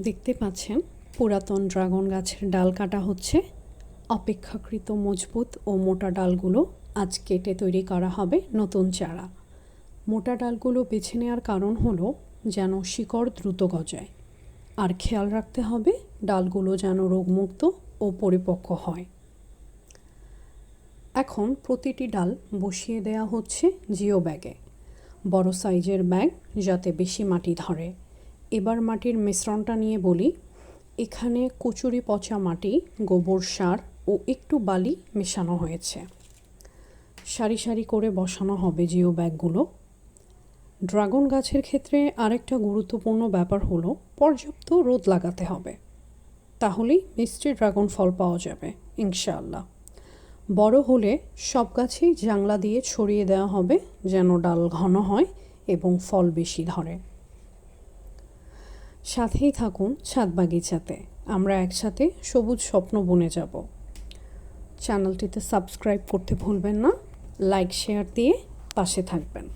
দেখতে পাচ্ছেন, পুরাতন ড্রাগন গাছের ডাল কাটা হচ্ছে। অপেক্ষাকৃত মজবুত ও মোটা ডালগুলো আজ কেটে তৈরি করা হবে নতুন চারা। মোটা ডালগুলো বেছে নেওয়ার কারণ হলো যেন শিকড় দ্রুত গজায়। আর খেয়াল রাখতে হবে, ডালগুলো যেন রোগমুক্ত ও পরিপক্ক হয়। এখন প্রতিটি ডাল বসিয়ে দেয়া হচ্ছে জিও ব্যাগে। বড় সাইজের ব্যাগ যাতে বেশি মাটি ধরে। এবার মাটির মিশ্রণটা নিয়ে বলি। এখানে কচুরি পচা মাটি, গোবর সার ও একটু বালি মেশানো হয়েছে। সারি সারি করে বসানো হবে জিও ব্যাগগুলো। ড্রাগন গাছের ক্ষেত্রে আরেকটা গুরুত্বপূর্ণ ব্যাপার হলো, পর্যাপ্ত রোদ লাগাতে হবে। তাহলেই মিষ্টি ড্রাগন ফল পাওয়া যাবে, ইনশাআল্লাহ। বড় হলে সব গাছেই জাংলা দিয়ে ছড়িয়ে দেওয়া হবে যেন ডাল ঘন হয় এবং ফল বেশি ধরে। সাথেই থাকুন ছাদ বাগিচাতে। আমরা একসাথে সবুজ স্বপ্ন বনে যাব। চ্যানেলটিতে সাবস্ক্রাইব করতে ভুলবেন না। লাইক, শেয়ার দিয়ে পাশে থাকবেন।